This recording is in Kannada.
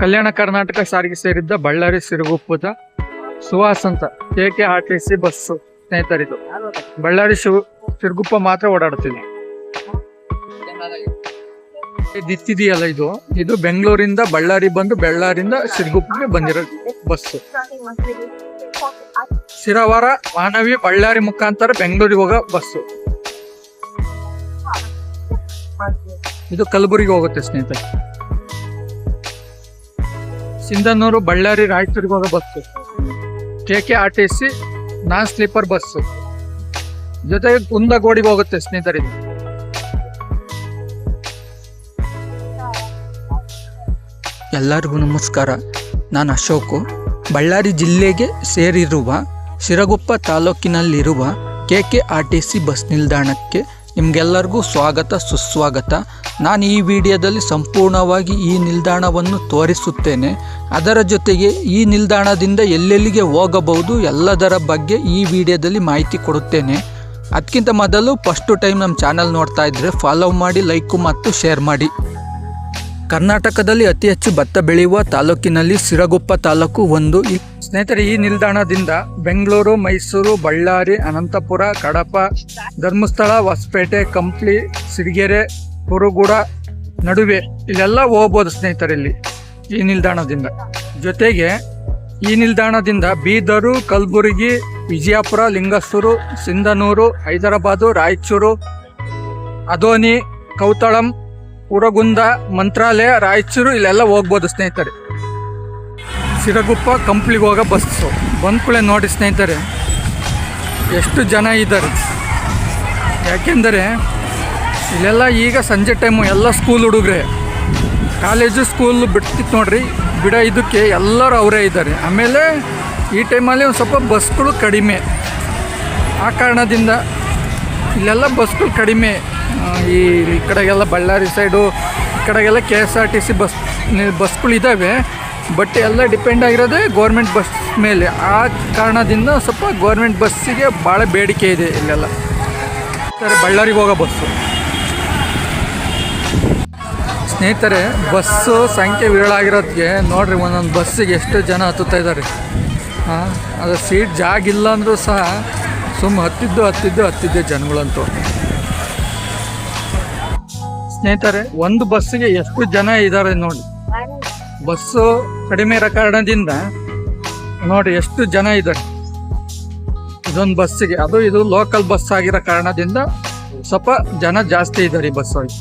ಕಲ್ಯಾಣ ಕರ್ನಾಟಕ ಸಾರಿಗೆ ಸೇರಿದ್ದ ಬಳ್ಳಾರಿ ಸಿರುಗುಪ್ಪದ ಸುಹಾಸ್ ಅಂತ K K R T C bus ಸ್ನೇಹಿತರಿದು? Ballari Siruguppa ಮಾತ್ರ ಓಡಾಡ್ತಿದೆ ದಿತ್ತಿದೆಯಲ್ಲ ಇದು? ಇದು ಬೆಂಗಳೂರಿಂದ ಬಳ್ಳಾರಿ ಬಂದು ಬಳ್ಳಾರಿಂದ ಸಿರುಗುಪ್ಪಗೆ ಬಂದಿರೋ ಬಸ್. ಶಿರವಾರ ಮಾನವಿ ಬಳ್ಳಾರಿ ಮುಖಾಂತರ ಬೆಂಗಳೂರಿಗೆ ಹೋಗೋ ಬಸ್ಸು ಇದು ಕಲಬುರಗಿ ಹೋಗುತ್ತೆ ಸ್ನೇಹಿತರೆ. ಸಿಂಧನೂರು, ಬಳ್ಳಾರಿ, ರಾಯಚೂರಿಗೆ ಹೋಗೋ bus K K R T C non sleeper bus ಜೊತೆಗೆ ಕುಂದಗೋಡಿಗೆ ಹೋಗುತ್ತೆ ಸ್ನೇಹಿತರಿಂದ. ಎಲ್ಲರಿಗೂ ನಮಸ್ಕಾರ. ನಾನು ಅಶೋಕು. ಬಳ್ಳಾರಿ ಜಿಲ್ಲೆಗೆ ಸೇರಿರುವ Siruguppa ತಾಲೂಕಿನಲ್ಲಿರುವ K K R T C bus ನಿಲ್ದಾಣಕ್ಕೆ ನಿಮಗೆಲ್ಲರಿಗೂ ಸ್ವಾಗತ, ಸುಸ್ವಾಗತ. ನಾನು ಈ ವಿಡಿಯೋದಲ್ಲಿ ಸಂಪೂರ್ಣವಾಗಿ ಈ ನಿಲ್ದಾಣವನ್ನು ತೋರಿಸುತ್ತೇನೆ. ಅದರ ಜೊತೆಗೆ ಈ ನಿಲ್ದಾಣದಿಂದ ಎಲ್ಲೆಲ್ಲಿಗೆ ಹೋಗಬಹುದು ಎಲ್ಲದರ ಬಗ್ಗೆ ಈ ವಿಡಿಯೋದಲ್ಲಿ ಮಾಹಿತಿ ಕೊಡುತ್ತೇನೆ. ಅದಕ್ಕಿಂತ ಮೊದಲು ಫಸ್ಟು ಟೈಮ್ ನಮ್ಮ ಚಾನಲ್ ನೋಡ್ತಾ ಇದ್ದರೆ ಫಾಲೋ ಮಾಡಿ ಲೈಕು ಮತ್ತು ಶೇರ್ ಮಾಡಿ. ಕರ್ನಾಟಕದಲ್ಲಿ ಅತಿ ಹೆಚ್ಚು ಭತ್ತ ಬೆಳೆಯುವ ತಾಲೂಕಿನಲ್ಲಿ ಸಿರಗುಪ್ಪ ತಾಲೂಕು ಒಂದು. ಸ್ನೇಹಿತರೆ, ಈ ನಿಲ್ದಾಣದಿಂದ ಬೆಂಗಳೂರು, ಮೈಸೂರು, ಬಳ್ಳಾರಿ, ಅನಂತಪುರ, ಕಡಪ, ಧರ್ಮಸ್ಥಳ, ಹೊಸಪೇಟೆ, ಕಂಪ್ಲಿ, ಸಿರಿಗೆರೆ, ಕುರುಗುಡ ನಡುವೆ ಇಲ್ಲೆಲ್ಲ ಹೋಗ್ಬೋದು ಸ್ನೇಹಿತರೆ ಇಲ್ಲಿ ಈ ನಿಲ್ದಾಣದಿಂದ. ಜೊತೆಗೆ ಈ ನಿಲ್ದಾಣದಿಂದ ಬೀದರು, ಕಲಬುರಗಿ, ವಿಜಯಪುರ, ಲಿಂಗಸೂರು, ಸಿಂಧನೂರು, ಹೈದರಾಬಾದು, ರಾಯಚೂರು, ಅದೋನಿ, ಕೌತಳಂ, ಉರಗುಂದ, ಮಂತ್ರಾಲಯ, ರಾಯಚೂರು ಇಲ್ಲೆಲ್ಲ ಹೋಗ್ಬೋದು ಸ್ನೇಹಿತರೆ. ಸಿರಗುಪ್ಪ ಕಂಪ್ಲಿಗೆ ಹೋಗೋ ಬಸ್ಸು ಬಂದ್ಕೂಳೆ ನೋಡಿ ಸ್ನೇಹಿತರೆ, ಎಷ್ಟು ಜನ ಇದ್ದಾರೆ. ಯಾಕೆಂದರೆ, ಇಲ್ಲೆಲ್ಲ ಈಗ ಸಂಜೆ ಟೈಮು ಎಲ್ಲ ಸ್ಕೂಲ್ ಹುಡುಗ್ರೆ. ಕಾಲೇಜು ಸ್ಕೂಲ್ ಬಿಡ್ತಿತ್ತು ನೋಡ್ರಿ, ಬಿಡ ಇದಕ್ಕೆ ಎಲ್ಲರೂ ಅವರೇ ಇದ್ದಾರೆ. ಆಮೇಲೆ ಈ ಟೈಮಲ್ಲಿ ಒಂದು ಸ್ವಲ್ಪ ಬಸ್ಗಳು ಕಡಿಮೆ. ಆ ಕಾರಣದಿಂದ ಇಲ್ಲೆಲ್ಲ ಬಸ್ಗಳು ಕಡಿಮೆ. ಈ ಈ ಕಡೆಗೆಲ್ಲ ಬಳ್ಳಾರಿ ಸೈಡು ಈ ಕಡೆಗೆಲ್ಲ K S R T C bus ಬಸ್ಗಳು ಇದ್ದಾವೆ. ಬಟ್ ಎಲ್ಲ ಡಿಪೆಂಡ್ ಆಗಿರೋದೇ ಗೋರ್ಮೆಂಟ್ ಬಸ್ ಮೇಲೆ. ಆ ಕಾರಣದಿಂದ ಸ್ವಲ್ಪ ಗೋರ್ಮೆಂಟ್ ಬಸ್ಸಿಗೆ ಭಾಳ ಬೇಡಿಕೆ ಇದೆ ಇಲ್ಲೆಲ್ಲ. ಬಳ್ಳಾರಿಗೆ ಹೋಗೋ ಬಸ್ಸು ಸ್ನೇಹಿತರೆ ಬಸ್ಸು ಸಂಖ್ಯೆ ವಿರಳ ಆಗಿರೋದಕ್ಕೆ ನೋಡ್ರಿ ಒಂದೊಂದು ಬಸ್ಸಿಗೆ ಎಷ್ಟು ಜನ ಹತ್ತುತ್ತಾ ಇದ್ದಾರೆ. ಹಾಂ ಅದು ಸೀಟ್ ಜಾಗ ಇಲ್ಲ ಅಂದರೂ ಸಹ ಸುಮ್ಮ ಹತ್ತಿದ್ದು ಹತ್ತಿದ್ದು ಹತ್ತಿದ್ದೆ ಜನಗಳಂತೂ. ಸ್ನೇಹಿತರೆ, ಒಂದು ಬಸ್ಸಿಗೆ ಎಷ್ಟು ಜನ ಇದ್ದಾರೆ ನೋಡಿ. ಬಸ್ಸು ಕಡಿಮೆ ಇರೋ ಕಾರಣದಿಂದ ನೋಡಿ ಎಷ್ಟು ಜನ ಇದ್ದಾರೆ. ಇದೊಂದು ಬಸ್ಸಿಗೆ. ಅದು ಇದು ಲೋಕಲ್ ಬಸ್ ಆಗಿರೋ ಕಾರಣದಿಂದ ಸ್ವಲ್ಪ ಜನ ಜಾಸ್ತಿ ಇದ್ದಾರೆ ಈ ಬಸ್ ಒಳಗೆ